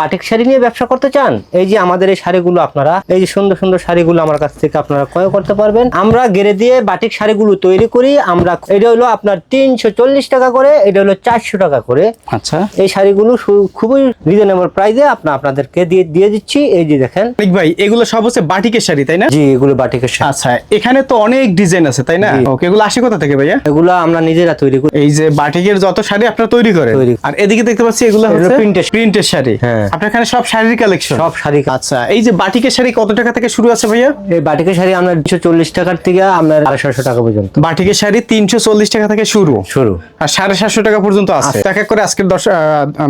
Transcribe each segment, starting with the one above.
Batik sari নিয়ে ব্যবসা করতে চান? এই যে আমাদের এই শাড়িগুলো আপনারা এই যে সুন্দর সুন্দর শাড়িগুলো আমার কাছ থেকে আপনারা ক্রয় করতে পারবেন। আমরা গেরে দিয়ে বাটিক শাড়িগুলো তৈরি করি। আমরা এটা হলো আপনার তিনশো চল্লিশ টাকা করে এটা হলো চারশো টাকা করে। আচ্ছা। এই শাড়িগুলো খুবই রিজনেবল প্রাইসে আপনার আপনাদেরকে দিয়ে দিয়ে দিচ্ছি। এই যে দেখেন। ভাই এগুলো সব হচ্ছে বাটিকের শাড়ি তাই না? জি এগুলো বাটিকের শাড়ি। আচ্ছা এখানে তো অনেক ডিজাইন আছে তাই না? ওকে এগুলো আসে কোথা থেকে ভাইয়া? এগুলো আমরা নিজেরা তৈরি করি। এই যে বাটিকের যত শাড়ি আপনারা তৈরি করেন। আর এদিকে দেখতে পাচ্ছি এগুলো হচ্ছে printed। প্রিন্টের শাড়ি। হ্যাঁ। আপনার এখানে সব শাড়ির কালেকশন সব শাড়ি আচ্ছা এই যে বাটিকের শাড়ি কত টাকা থেকে শুরু আছে ভাইয়া? এই বাটিকের শাড়ি আমরা দুশো চল্লিশ টাকার থেকে আপনার আড়াইশো টাকা পর্যন্ত। বাটিকের শাড়ি তিনশো চল্লিশ টাকা থেকে শুরু? শুরু। আর সাড়ে সাতশো টাকা পর্যন্ত আছে। এক এক করে আজকের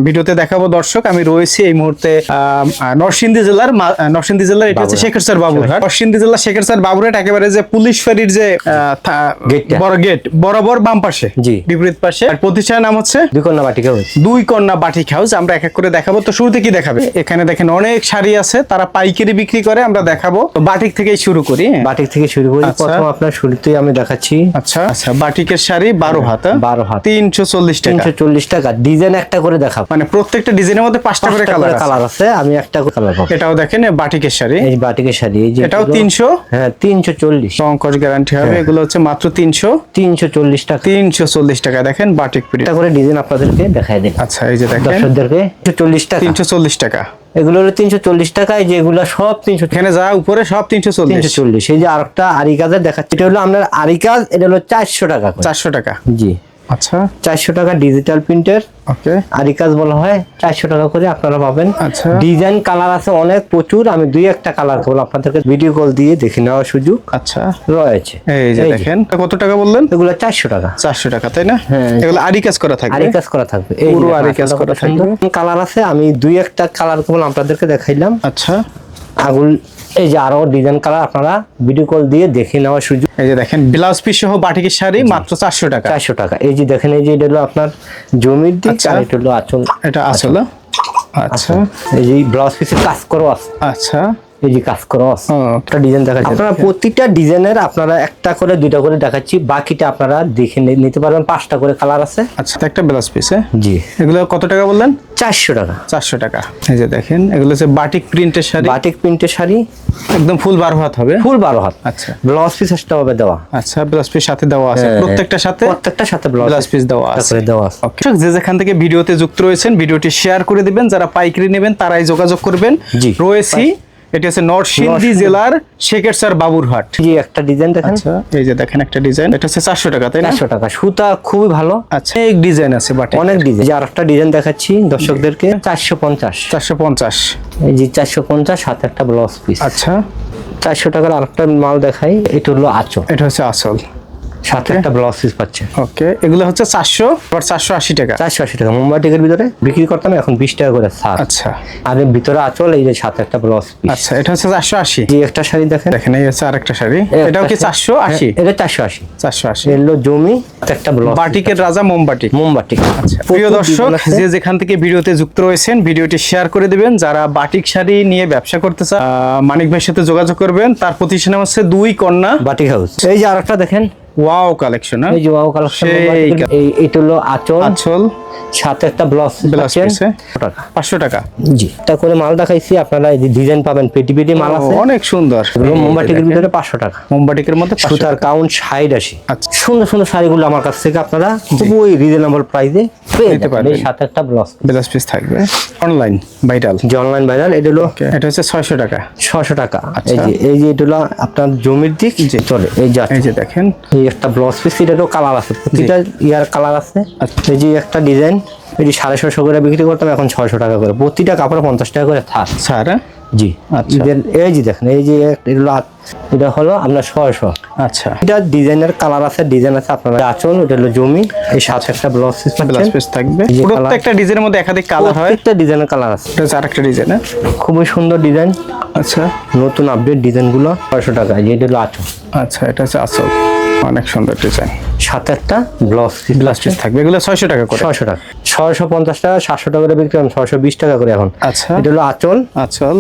ভিডিওতে দেখাবো দর্শক। আমি রয়েছি এই মুহূর্তে নরসিংদী জেলার নরসিংদী জেলার এটা হচ্ছে। শেখর স্যার বাবুরহাট। নরসিংদী জেলা শেখর স্যার বাবুরহাট একেবারে যে পুলিশ ফাঁড়ির যে। বড় গেট বরাবর বাম পাশে জি। বিপরীত পাশে। আর প্রতিষ্ঠানের নাম হচ্ছে দুই কন্যা বাটিকা হয়েছে দুই কন্যা বাটিক হাউস। আমরা এক এক করে দেখাবো। তো শুরুতে কি দেখাবে? এখানে দেখেন অনেক শাড়ি আছে তারা পাইকারি বিক্রি করে আমরা দেখাবো। বাটিক থেকেই শুরু করি হ্যাঁ? বাটিক থেকে শুরু করি। প্রথম আপনার শুরুতেই আমি দেখাচ্ছি। আচ্ছা আচ্ছা বাটিকের শাড়ি বারো হাত হ্যাঁ? বারো হাত। তিনশো চল্লিশ টাকা। চল্লিশ টাকা। ডিজাইন একটা করে দেখাবো। মানে প্রত্যেকটা ডিজাইনের মধ্যে পাঁচটা করে কালার কালার আছে। আমি একটা করে কালার পাবো। এটাও দেখেন বাটিকের শাড়ি। এই বাটিকের শাড়ি এই যে এটাও তিনশো? হ্যাঁ তিনশো চল্লিশ। সংকট গ্যারান্টি হবে হ্যাঁ। এগুলো হচ্ছে মাত্র তিনশো? তিনশো চল্লিশ টাকা। তিনশো চল্লিশ টাকা দেখেন বাটিক প্রিন্ট করে ডিজাইন আপনাদেরকে দেখাই দিন আচ্ছা এই যে দেখেন। দর্শকদেরকে চল্লিশ টাকা। তিনশো চল্লিশ টাকা। এগুলো হলো তিনশো চল্লিশ টাকায় যেগুলো সব তিনশো এখানে যা উপরে সব তিনশো চল্লিশ। চল্লিশ। এই যে আরেকটা আরিকাজের দেখাচ্ছে এটা হলো আপনার আরিকাজ এটা হলো চারশো টাকা। চারশো টাকা। জি। আচ্ছা। চারশো টাকা ডিজিটাল প্রিন্টের ওকে আরিকাজ বলা হয় চারশো টাকা করে আপনারা পাবেন। আচ্ছা। ডিজাইন কালার আছে অনেক প্রচুর। আমি দুই একটা কালার কেবল আপনাদেরকে ভিডিও কল দিয়ে দেখে নেওয়ার সুযোগ আচ্ছা। রয়েছে। এই যে দেখেন কত টাকা বললেন? এগুলো চারশো টাকা। চারশো টাকা তাই না? হ্যাঁ। এগুলো আরি কাজ করা থাকবে? আরিকাজ করা থাকবে। পুরো আরিকাজ আপনারা করা সুন্দর কালার আছে আমি দুই একটা কালার কেবল আপনাদেরকে দেখাইলাম। আচ্ছা। আগুল এই যে আরও ডিজাইন কালার আপনারা ভিডিও কল দিয়ে দেখে নেওয়ার সুযোগ এই যে দেখেন ব্লাউজ পিস সহ বাটিকের শাড়ি মাত্র চারশো টাকা। চারশো টাকা। এই যে দেখেন এই যে এটা হলো আপনার জমির দিক আচ্ছা। আর এটা হলো আচল এটা আসলে আচ্ছা। এই যে ব্লাউজ পিসের কাজ করো আচ্ছা। এই যে কাজ করো আছে ও, একটা ডিজাইন দেখাচ্ছি। আপনারা প্রতিটা ডিজাইনের আপনারা একটা করে দুইটা করে দেখাচ্ছি। বাকিটা আপনারা দেখে নিতে পারবেন। পাঁচটা করে কালার আছে। আচ্ছা একটা ব্লাউজ পিস হ্যাঁ? জি। এগুলো কত টাকা বললেন? চারশো টাকা। চারশো টাকা। এই যে দেখেন এগুলো হচ্ছে বাটিক প্রিন্টের শাড়ি। বাটিক প্রিন্টের শাড়ি। একদম ফুল বারো হাত হবে। ফুল বারো হাত। আচ্ছা। ব্লাউজ পিস একটা হবে দেওয়া। আচ্ছা ব্লাউজ পিস সাথে দেওয়া আছে। হ্যাঁ, প্রত্যেকটার সাথে? প্রত্যেকটার সাথে ব্লাউজ পিস দেওয়া আছে। দেওয়া আছে। ওকে যে যেখান থেকে ভিডিওতে যুক্ত রয়েছেন ভিডিওটি শেয়ার করে দিবেন। যারা পাইকারি নেবেন তারাই যোগাযোগ করবেন। জি। রয়েছি। এটি হচ্ছে নরসিংদী। জেলার শেখেরসার বাবুরহাট। জি একটা ডিজাইন দেখেন। আচ্ছা এই যে দেখেন একটা ডিজাইন এটা হচ্ছে চারশো টাকা তাই চারশো টাকা। সুতা খুবই ভালো। আচ্ছা। এক ডিজাইন আছে বাট অনেক ডিজাইন যে আরেকটা ডিজাইন দেখাচ্ছি দর্শকদেরকে চারশো পঞ্চাশ। চারশো পঞ্চাশ। এই যে চারশো পঞ্চাশ সাথে একটা ব্লাউজ পিস আচ্ছা। চারশো টাকার আরেকটা মাল দেখাই এটা হলো আচল। এটা হচ্ছে আসল সাথে একটা ব্লাউজ পিস পাচ্ছে। ওকে এগুলো হচ্ছে চারশো আবার চারশো আশি টাকা। চারশো আশি টাকা। মুম্বাই টিকের ভিতরে বিক্রি করতাম এখন বিশ টাকা করে সার আচ্ছা। আর ভিতরে আচল এই যে সাথে একটা ব্লাউজ পিস আচ্ছা এটা হচ্ছে চারশো আশি। যে একটা শাড়ি দেখেন। দেখেন এই হচ্ছে আরেকটা শাড়ি। এই এটাও কি চারশো আশি? হ্যাঁ, এটা চারশো আশি। চারশো আশি। এলো জমি একটা ব্লাউজ বাটিকের রাজা মোমবাটিক মোমবাটি আচ্ছা প্রিয় দর্শক যে যেখান থেকে ভিডিওতে যুক্ত রয়েছেন ভিডিওটি শেয়ার করে দিবেন। যারা বাটিক শাড়ি নিয়ে ব্যবসা করতে চান মানিক ভাইয়ের সাথে যোগাযোগ করবেন। তার প্রতিষ্ঠান হচ্ছে দুই কন্যা। Batik house. এই যে আরেকটা দেখেন ওয়াও কালেকশন এই যে ওয়াও কালেকশন এই এটা হলো আচল আচল সাথে একটা ব্লাউজ ব্লাউজ পাচ্ছেন পিসে টাকা। পাঁচশো টাকা। জি এটা করে মাল দেখাইছি আপনারা এই ডিজাইন পাবেন পেটি পেটি মাল আছে। অনেক সুন্দর। মোমবাটিকের ভিতরে পাঁচশো টাকা। মোমবাটিকের মধ্যে সুতার কাউন্ট ষাট আশি। আচ্ছা। সুন্দর সুন্দর শাড়িগুলো আমার কাছ থেকে আপনারা খুবই রিজনেবল প্রাইসে পেয়ে যাবেন। পারবেন। সাথে একটা ব্লাউজ ব্লাউজ পিস থাকবে। অনলাইন ভাইটাল যে অনলাইন ভাইরাল এটা হলো এটা হচ্ছে ছয়শো টাকা। ছশো টাকা। আচ্ছা। এই যে এই যে এটা হলো আপনার জমির দিক চলে এই যে এই যে দেখেন। এই একটা ব্লাউজ পিস এটারও কালার আছে প্রতিটা ইয়ার কালার আছে। আচ্ছা। এই যে একটা ডিজাইন এটি সাড়ে ছশো করে বিক্রি করতাম এখন ছয়শো টাকা করে। প্রতিটা কাপড়ে পঞ্চাশ টাকা করে থাক স্যার জি। আচ্ছা। ঈদের এই যে দেখেন এই যে এটা হলো আপনার ছয়শো। আচ্ছা। এটা ডিজাইনের কালার আছে ডিজাইন আছে আপনার আচল এটা হলো জমি এই সাথে একটা ব্লাউজ পিস ব্লাউজ পিস থাকবে। প্রত্যেকটা ডিজাইনের মধ্যে একাধিক কালার হয়? প্রত্যেকটা ডিজাইনের কালার আছে। এটা আরেকটা ডিজাইন হ্যাঁ? খুবই সুন্দর ডিজাইন আচ্ছা। নতুন আপডেট ডিজাইনগুলো ছয়শো টাকা এই যে এটা হলো আচল। আচ্ছা এটা হচ্ছে আসল অনেক সুন্দর ডিজাইন সাত একটা ব্লাউজ পিস ব্লাউজ পিস থাকবে। এগুলো ছয়শো টাকা করে। ছয়শো টাকা। ছয়শো পঞ্চাশ টাকা সাতশো টাকা করে বিক্রি করেন ছয়শো বিশ টাকা করে এখন। আচ্ছা। এটা হলো আচল। আচল।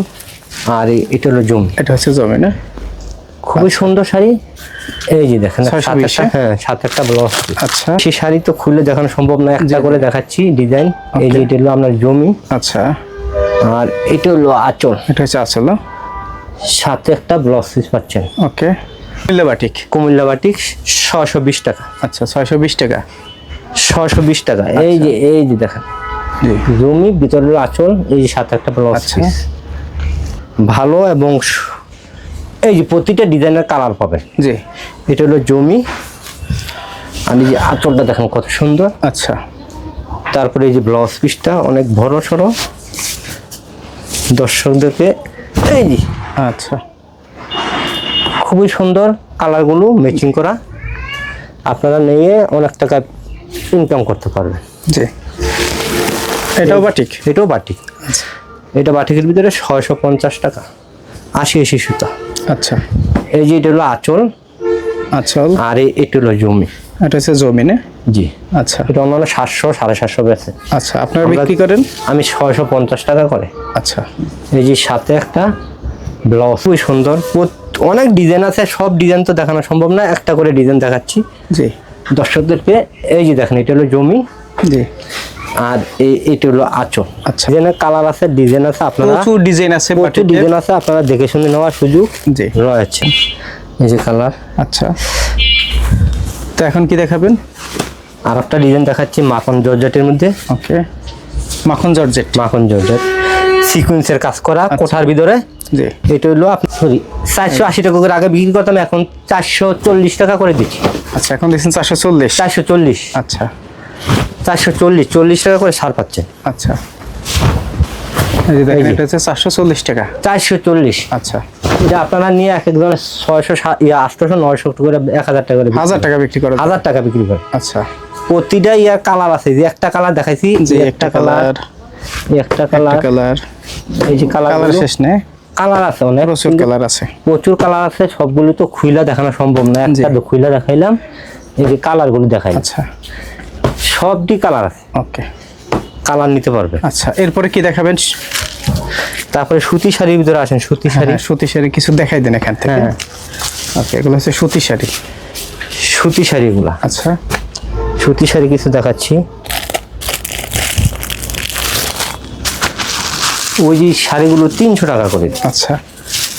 আর এটা হলো জমি। এটা হচ্ছে জমি না? খুবই সুন্দর শাড়ি। এই যে দেখেন হ্যাঁ। সাথে একটা ব্লাউজ আচ্ছা। সেই শাড়ি তো খুলে দেখানো সম্ভব না একটা। করে দেখাচ্ছি ডিজাইন এই যে এটা হলো আপনার জমি। আচ্ছা। আর এটা হলো আঁচল। এটা হচ্ছে আসল সাথে একটা ব্লাউজ পিস পাচ্ছেন। ওকে মিল্লা বাটিক কুমিল্লা বাটিক ছশো বিশ টাকা। আচ্ছা ছয়শো বিশ টাকা। ছশো বিশ টাকা। এই যে এই যে দেখেন। জি। জমি ভিতরে হলো আঁচল এই যে সাথে একটা ব্লাউজ আচ্ছা। ভালো এবং এই যে প্রতিটা ডিজাইনের কালার পাবেন। জি। এটা হলো জমি। আর এই যে আঁচলটা দেখেন কত সুন্দর। আচ্ছা। তারপরে এই যে ব্লাউজ পিসটা অনেক বড় সড়ো। দর্শকদেরকে এই যে আচ্ছা। খুবই সুন্দর কালারগুলো ম্যাচিং করা। আপনারা নিয়ে অনেক টাকা ইনকাম করতে পারবেন। জি। এটাও বাটিক? এটাও বাটিক। আচ্ছা। এটা বাটিকের ভিতরে ছয়শো পঞ্চাশ টাকা আশি আশি সুতা। আচ্ছা। এই যে এটা হলো আঁচল। আচ্ছা আর এটা হলো জমি। এটা হচ্ছে জমিনে জি। আচ্ছা। এটা অন্যান্য সাতশো সাড়ে সাতশো বেছে আচ্ছা আপনারা বিক্রি করেন? আমি ছয়শো পঞ্চাশ টাকা করে। আচ্ছা। এই যে সাথে একটা ব্লাউজ খুবই সুন্দর। অনেক ডিজাইন আছে সব ডিজাইন তো দেখানো সম্ভব না একটা করে ডিজাইন দেখাচ্ছি। জি। দর্শকদেরকে এই যে দেখেন এটা হলো জমি। জি। আর এই এটা হলো আঁচল। আচ্ছা। ডিজাইনের কালার আছে ডিজাইন আছে আপনারা প্রচুর ডিজাইন আছে প্রচুর ডিজাইন আছে আপনারা দেখে শুনে নেওয়ার সুযোগ জি। রয়েছে। এই যে কালার আচ্ছা। তো এখন কি দেখাবেন? আর একটা ডিজাইন দেখাচ্ছি মাখন জর্জেটের মধ্যে। ওকে মাখন জর্জেট। মাখন জর্জেট। সিকুয়েন্সের কাজ করা কোঠার ভিতরে। এটা হলো আপনি সরি চারশো আশি টাকা করে আগে বিক্রি করতাম এখন চারশো চল্লিশ টাকা করে দিচ্ছি। আচ্ছা এখন দেখছেন চারশো চল্লিশ। চারশো চল্লিশ। আচ্ছা। চারশো চল্লিশ চল্লিশ টাকা করে সার পাচ্ছেন আচ্ছা। এটা হচ্ছে চারশো চল্লিশ টাকা। চারশো চল্লিশ। আচ্ছা। এটা আপনারা নিয়ে এক একজনের ছয়শো ইয়া আটশোশো নয়শো করে এক হাজার টাকা করে হাজার টাকা বিক্রি করে। হাজার টাকা বিক্রি করে। আচ্ছা। প্রতিটা ইয়ার কালার আছে। যে একটা কালার দেখাইছি যে একটা কালার। একটা কালার কালার এই যে কালার কালার শেষ নেই। কালার আছে অনেক প্রচুর কালার আছে। প্রচুর কালার আছে সবগুলো তো খুইলা দেখানো সম্ভব না। একটা খুইলা দেখাইলাম এই যে কালারগুলো দেখাই। আচ্ছা। সবটি কালার আছে। ওকে। কালার নিতে পারবে। আচ্ছা এরপরে কি দেখাবেন? তারপরে সুতি শাড়ির ভিতরে আসেন সুতি শাড়ি। হ্যাঁ সুতি শাড়ি কিছু দেখাই দেন এখান থেকে। হ্যাঁ। ওকে এগুলো হচ্ছে সুতি শাড়ি। সুতি শাড়িগুলা। আচ্ছা। সুতি শাড়ি কিছু দেখাচ্ছি। ওই যে শাড়িগুলো তিনশো টাকা করে। আচ্ছা।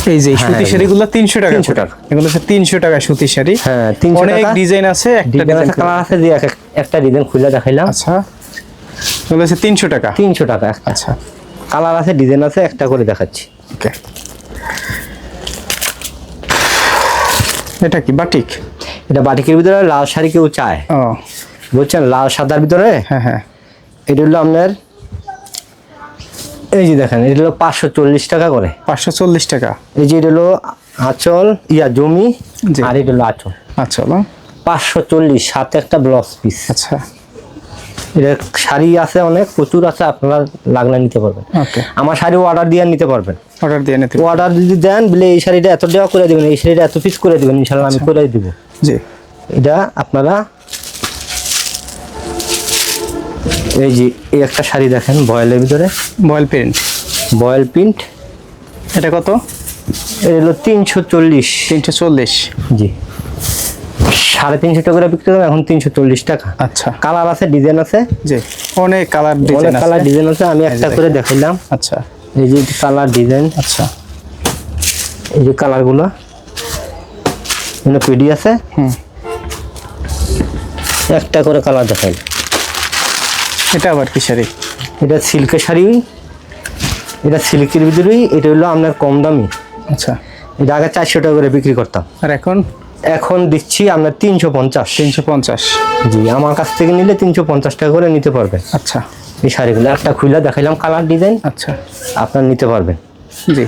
এই যে হ্যাঁ, সুতি শাড়িগুলো তিনশো টাকা 300 টাকা। এগুলো হচ্ছে তিনশো টাকা সুতি শাড়ি। হ্যাঁ তিনশো অনেক টাকা। ডিজাইন আছে একটা ডিজাইন কালার আছে যে এক এক- একটা ডিজাইন খুলে দেখাইলাম। আচ্ছা। এগুলো হচ্ছে তিনশো টাকা। তিনশো টাকা আচ্ছা। কালার আছে ডিজাইন আছে একটা করে দেখাচ্ছি। ওকে। এটা কি বাটিক? এটা বাটিকের ভিতরে লাল শাড়ি কেউ চায়। ও। বুঝছেন লাল সাদার ভিতরে? হ্যাঁ হ্যাঁ। এটা হলো আপনার এই যে দেখেন এটা হলো পাঁচশো চল্লিশ টাকা করে। পাঁচশো চল্লিশ টাকা। এই যে এটা হলো আঁচল ইয়া জমি। আর এটা হলো আঁচল। আচ্ছা হলো পাঁচশো চল্লিশ সাথে একটা ব্লাউজ পিস। আচ্ছা। এটা শাড়ি আছে অনেক প্রচুর আছে আপনারা লাগলে নিতে পারবেন। আমার শাড়ি অর্ডার দিয়ে নিতে পারবেন। অর্ডার দিয়ে নিতে অর্ডার যদি দেন বলে এই শাড়িটা এত দেওয়া করে দেবেন এই শাড়িটা এত পিস করে দেবেন ইনশাল্লাহ আমি করে দিব। জি। এটা আপনারা এই যে এই একটা শাড়ি দেখেন বয়েলের ভিতরে। Voile print. Voile print. এটা কত? এটা হলো তিনশো চল্লিশ। তিনশো চল্লিশ। জি। সাড়ে তিনশো টাকা করে বিক্রি করবেন এখন তিনশো চল্লিশ টাকা। আচ্ছা। কালার আছে ডিজাইন আছে। জি অনেক কালার অনেক কালার ডিজাইন আছে আমি একটা করে দেখাইলাম। আচ্ছা। এই যে কালার ডিজাইন। আচ্ছা। এই যে কালারগুলো। পিডি আছে। হুম। একটা করে কালার দেখাই। এটা আবার কি শাড়ি? এটা সিল্কের শাড়ি এটা সিল্কের ভিতরেই এটা হলো আপনার কম দামি। আচ্ছা। এটা আগে চারশো টাকা করে বিক্রি করতাম। আর এখন? এখন দিচ্ছি আপনার তিনশো পঞ্চাশ। তিনশো পঞ্চাশ। জি আমার কাছ থেকে নিলে তিনশো পঞ্চাশ টাকা করে নিতে পারবেন আচ্ছা। এই শাড়িগুলো একটা খুলে দেখাইলাম কালার ডিজাইন। আচ্ছা। আপনার নিতে পারবেন। জি।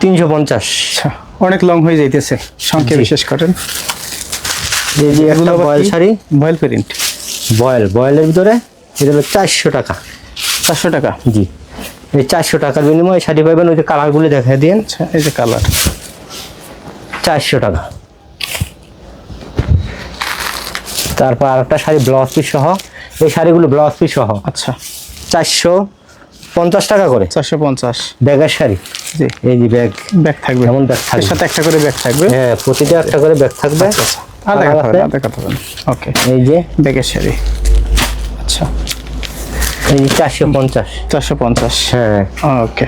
তিনশো পঞ্চাশ। আচ্ছা অনেক লং হয়ে যাইতেছে সংখ্যা। বিশেষ করেন এই যে একটা voile sari. Voile print. Voile বয়েলের ভিতরে এটা হলো চারশো টাকা। চারশো টাকা? জি। এই চারশো টাকার বিনিময়ে শাড়ি পাবেন ওই যে কালারগুলো দেখা দিন আচ্ছা এই যে কালার। চারশো টাকা। তারপর আরেকটা শাড়ি ব্লাউজ পিস সহ। এই শাড়িগুলো ব্লাউজ পিস সহ। আচ্ছা। চারশো পঞ্চাশ টাকা করে। চারশো পঞ্চাশ। ব্যাগের শাড়ি। জি। এই যে ব্যাগ। ব্যাগ থাকবে। যেমন ব্যাগ থাকবে। সাথে একটা করে ব্যাগ থাকবে? হ্যাঁ প্রতিটা একটা করে ব্যাগ থাকবে। আচ্ছা হবে ওকে। এই যে। ব্যাগের শাড়ি। আচ্ছা। এই চারশো পঞ্চাশ। চারশো পঞ্চাশ। হ্যাঁ। ওকে।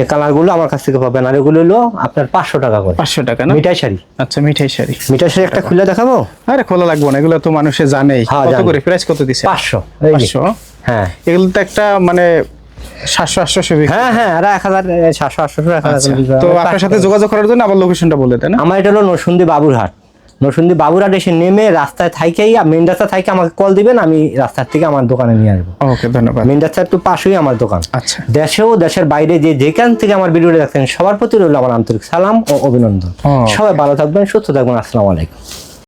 এই কালারগুলো আমার কাছ থেকে পাবেন। আর এগুলো হলো আপনার পাঁচশো টাকা করে। পাঁচশো টাকা না? মিঠাই শাড়ি। আচ্ছা মিঠাই শাড়ি। মিঠাই শাড়ি একটা খুলে দেখাবো? আরে খোলা লাগবে না এগুলো তো মানুষে জানেই হ্যাঁ, কত জানে। করে? প্রাইস কত দিছে? পাঁচশো পাঁচশো? হ্যাঁ। এগুলো তো একটা মানে সাতশো আটশো হ্যাঁ হ্যাঁ আর এক হাজার সাতশো আটশো আচ্ছা, হয়। তো আপনার সাথে যোগাযোগ করার জন্য আবার লোকেশনটা বলে দেন আমার এটা হলো নরসুন্দি বাবুরহাট। নরসুন্দি বাবুরাট এসে নেমে রাস্তায় থাইকেই মেন রাস্তা থাইকে আমাকে কল দিবেন আমি রাস্তার থেকে আমার দোকানে নিয়ে আসব। ওকে ধন্যবাদ। মেন রাস্তার একটু পাশেই আমার দোকান। আচ্ছা। দেশেও দেশের বাইরে যে যেখান থেকে আমার ভিডিওটা দেখছেন সবার প্রতি রইল আমার আন্তরিক সালাম ও অভিনন্দন। সবাই ভালো থাকবেন সুস্থ থাকবেন আসসালামু আলাইকুম।